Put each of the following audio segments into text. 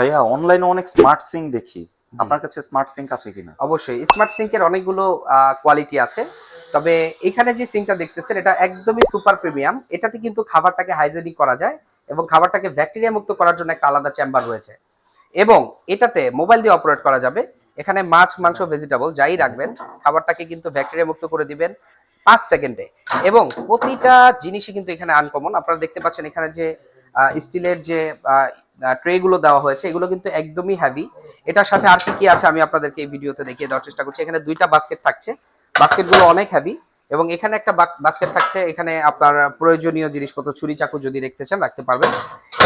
ভাইয়া অনলাইনে অনেক স্মার্ট সিং দেখি। আপনার কাছে স্মার্ট সিঙ্ক আছে কিনা? অবশ্যই স্মার্ট সিঙ্কের অনেকগুলো কোয়ালিটি আছে। তবে এখানে যে সিঙ্কটা দেখতেছেন এটা একদমই সুপার প্রিমিয়াম এটাতে কিন্তু খাবারটাকে হাইজেনিক করা যায় এবং খাবারটাকে ব্যাকটেরিয়া মুক্ত করার জন্য একটা আলাদা চেম্বার রয়েছে। এবং এটাতে মোবাইল দিয়ে অপারেট করা যাবে। এখানে মাছ মাংস ভেজিটেবল যাই রাখবেন খাবারটাকে কিন্তু ব্যাকটেরিয়া মুক্ত করে দিবেন পাঁচ সেকেন্ডে। এবং প্রতিটা জিনিসই কিন্তু এখানে আনকমন আপনারা দেখতে পাচ্ছেন এখানে যে স্টিলের যে ট্রে গুলো দেওয়া হয়েছে, এগুলো কিন্তু একদমই হেভি এটার সাথে আর কি কি আছে আমি আপনাদেরকে এই ভিডিওতে দেখিয়ে দেওয়ার চেষ্টা করছি। এখানে দুইটা বাস্কেট থাকছে। বাস্কেটগুলো অনেক হেভি এবং এখানে একটা বাস্কেট থাকছে, এখানে আপনার প্রয়োজনীয় জিনিসপত্র, ছুরি চাকু যদি রাখতে চান, রাখতে পারবেন।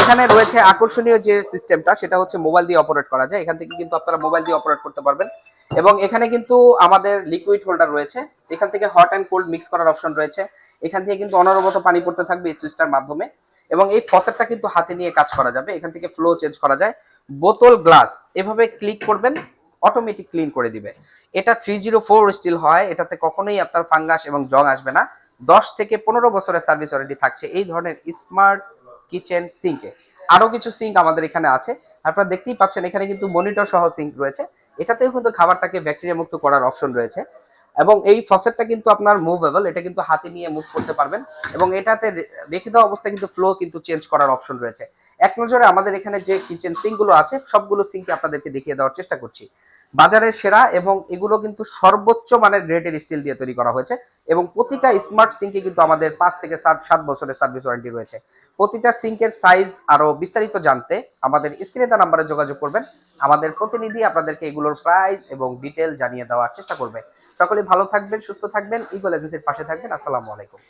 এখানে রয়েছে আকর্ষণীয় যে সিস্টেমটা সেটা হচ্ছে মোবাইল দিয়ে অপারেট করা যায়। এখান থেকে কিন্তু আপনারা মোবাইল দিয়ে অপারেট করতে পারবেন। এবং এখানে কিন্তু আমাদের লিকুইড হোল্ডার রয়েছে। এখান থেকে হট অ্যান্ড কোল্ড মিক্স করার অপশন রয়েছে। এখান থেকে কিন্তু অনবরত পানি পড়তে থাকবে এই সুইচটার মাধ্যমে। এবং এই ফসেটটা কিন্তু হাতে নিয়ে কাজ করা যাবে। এখান থেকে ফ্লো চেঞ্জ করা যায়। বোতল, গ্লাস, এভাবে ক্লিক করবেন অটোমেটিক ক্লিন করে দিবে। এটা থ্রি জিরো ফোর স্টিল হয়। এটাতে কখনোই আপনার ফাঙ্গাস এবং জং আসবে না। দশ থেকে পনেরো বছরের সার্ভিস ওয়ারেন্টি থাকছে এই ধরনের স্মার্ট কিচেন সিঙ্কে আরও কিছু সিঙ্ক আমাদের এখানে আছে। আপনারা দেখতেই পাচ্ছেন, এখানে কিন্তু মনিটর সহ সিঙ্ক রয়েছে। এটাতেও কিন্তু খাবারটাকে ব্যাকটেরিয়া মুক্ত করার অপশন রয়েছে। এবং এই ফসেটটা কিন্তু আপনার মুভেবল এটা কিন্তু হাতে নিয়ে মুভ করতে পারবেন এবং এটাতে রেখে দেওয়া অবস্থায় কিন্তু ফ্লো কিন্তু চেঞ্জ করার অপশন রয়েছে। এক নজরে আমাদের এখানে যে কিচেন সিঙ্কগুলো আছে, সবগুলো সিঙ্কই আপনাদেরকে দেখিয়ে দেওয়ার চেষ্টা করছি। বাজারের সেরা এবং এগুলো কিন্তু সর্বোচ্চ মানের গ্রেডের স্টিল দিয়ে তৈরি করা হয়েছে এবং প্রতিটা স্মার্ট সিঙ্কে কিন্তু আমাদের পাঁচ থেকে সাত সাত বছরের সার্ভিস ওয়ারেন্টি রয়েছে। প্রতিটা সিঙ্কের সাইজ আরও বিস্তারিত জানতে আমাদের স্ক্রিনে দেওয়া নাম্বারে যোগাযোগ করবেন। আমাদের প্রতিনিধি আপনাদেরকে এগুলোর প্রাইস এবং ডিটেল জানিয়ে দেওয়ার চেষ্টা করবে। সকলে ভালো থাকবেন, সুস্থ থাকবেন ইগল এজেন্সির পাশে থাকবেন। আসসালামু আলাইকুম।